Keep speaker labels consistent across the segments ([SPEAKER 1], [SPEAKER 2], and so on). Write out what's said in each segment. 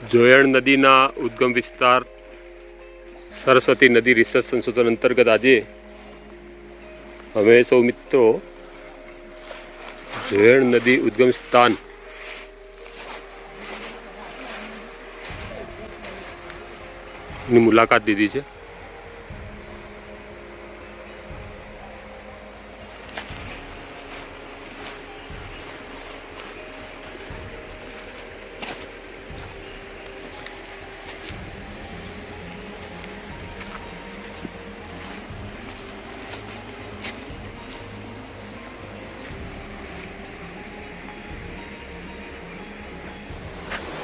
[SPEAKER 1] જોયણ નદીના ઉદ્ગમ વિસ્તાર સરસ્વતી નદી રિસર્ચ સંશોધન અંતર્ગત આજે અમે સૌ મિત્રો જોયણ નદી ઉદ્ગમ સ્થાનની મુલાકાત લીધી છે.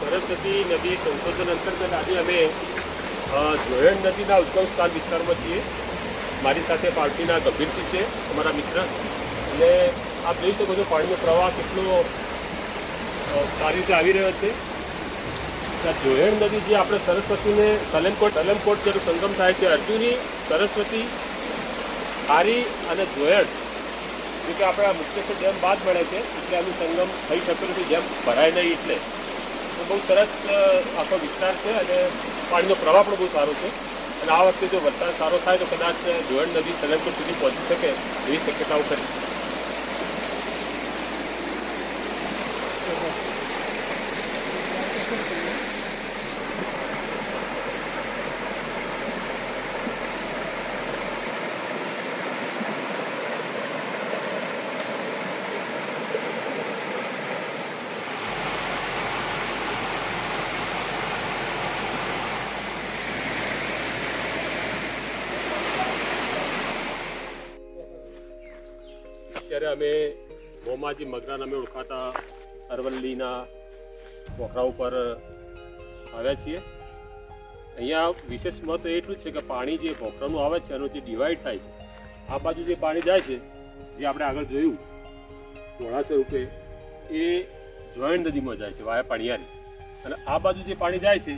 [SPEAKER 1] સરસ્વતી નદી સંશોધન અંતર્ગત આજે અમે જોયણ નદીના ઉદ્ગમ સ્થાન વિસ્તારમાં છીએ. મારી સાથે પાર્ટીના ગંભીરસિંહ છે, અમારા મિત્ર. અને આપ જોઈ શકો છો પાણીનો પ્રવાહ કેટલો સારી રીતે આવી રહ્યો છે. જોયણ નદી જે આપણે સરસ્વતીને સલેમકોટ અલમકોટ જેનો સંગમ થાય છે, અર્જુની, સરસ્વતી, હારી અને જોયણ, જે કે આપણા મુખ્યત્વે ડેમ બાદ મળે છે, એટલે આનું સંગમ થઈ શકતો નથી જેમ ભરાય નહીં એટલે. બહુ સરસ આખો વિસ્તાર છે અને પાણીનો પ્રવાહ પણ બહુ સારો છે. અને આ વખતે જો વરસાદ સારો થાય તો કદાચ જોયણ નદી સલંગપુર સુધી પહોંચી શકે એવી શક્યતાઓ ખરી. અત્યારે અમે ગોમાજી મગરા નામે ઓળખાતા અરવલ્લીના પોખરા ઉપર આવ્યા છીએ. અહીંયા વિશેષ મહત્વ એટલું છે કે પાણી જે પોખરાનું આવે છે, એનું જે ડિવાઈડ થાય છે, આ બાજુ જે પાણી જાય છે જે આપણે આગળ જોયું. ઘોડા રૂપે એ જોઈન્ટ નદીમાં જાય છે, વાયા પાણીયારી. અને આ બાજુ જે પાણી જાય છે,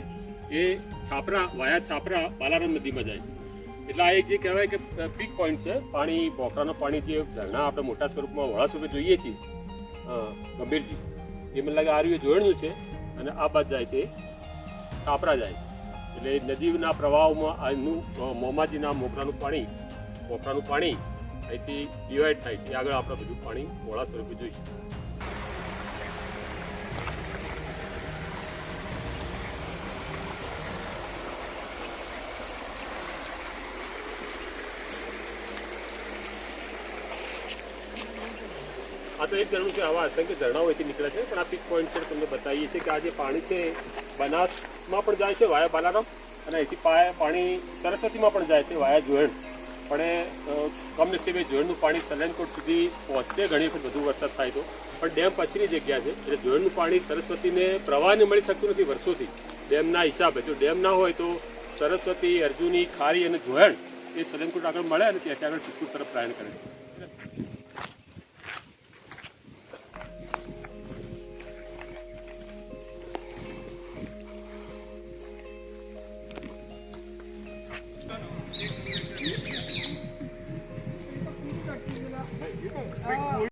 [SPEAKER 1] એ છાપરા, વાયા છાપરા, બાલારામ નદીમાં જાય છે. એટલે આ એક જે કહેવાય કે પીક પોઈન્ટ છે, પાણી પોખરાનું પાણી જે ઝરણા આપણે મોટા સ્વરૂપમાં વડા સ્વરૂપે જોઈએ છીએ ગંભીરજી એ મને લાગે આ રીતે જોડણું છે અને આ બાદ જાય છે, કાપરા જાય એટલે નદીના પ્રવાહમાં આનું મોમાજીના મોખરાનું પાણી પોખરાનું પાણી અહીંથી ડિવાઈડ થાય છે. આગળ આપણે બધું પાણી વડા સ્વરૂપે જોઈશું આ તો એક જણું છે, આવા અસંખ્ય ઝરણાઓ અહીંથી નીકળે છે, પણ આ પીક પોઈન્ટ છે, તમને બતાવીએ છીએ કે આ જે પાણી છે, બનાસમાં પણ જાય છે, વાયા બાલારામ, અને અહીંથી પાણી સરસ્વતીમાં પણ જાય છે, વાયા જોયણ. પણ કમનસીબે જોયણનું પાણી સલેનકોટ સુધી પહોંચે, ઘણી વખત વધુ વરસાદ થાય તો. પણ ડેમ પછીની જગ્યા છે, એટલે જોયણનું પાણી સરસ્વતીને પ્રવાહને મળી શકતું નથી વર્ષોથી. ડેમના હિસાબે, જો ડેમ ના હોય તો સરસ્વતી, અર્જુની, ખારી અને જોયણ એ સલેનકોટ આગળ મળે અને ત્યાંથી આગળ સિક્કુર તરફ પ્રયાણ કરે છે.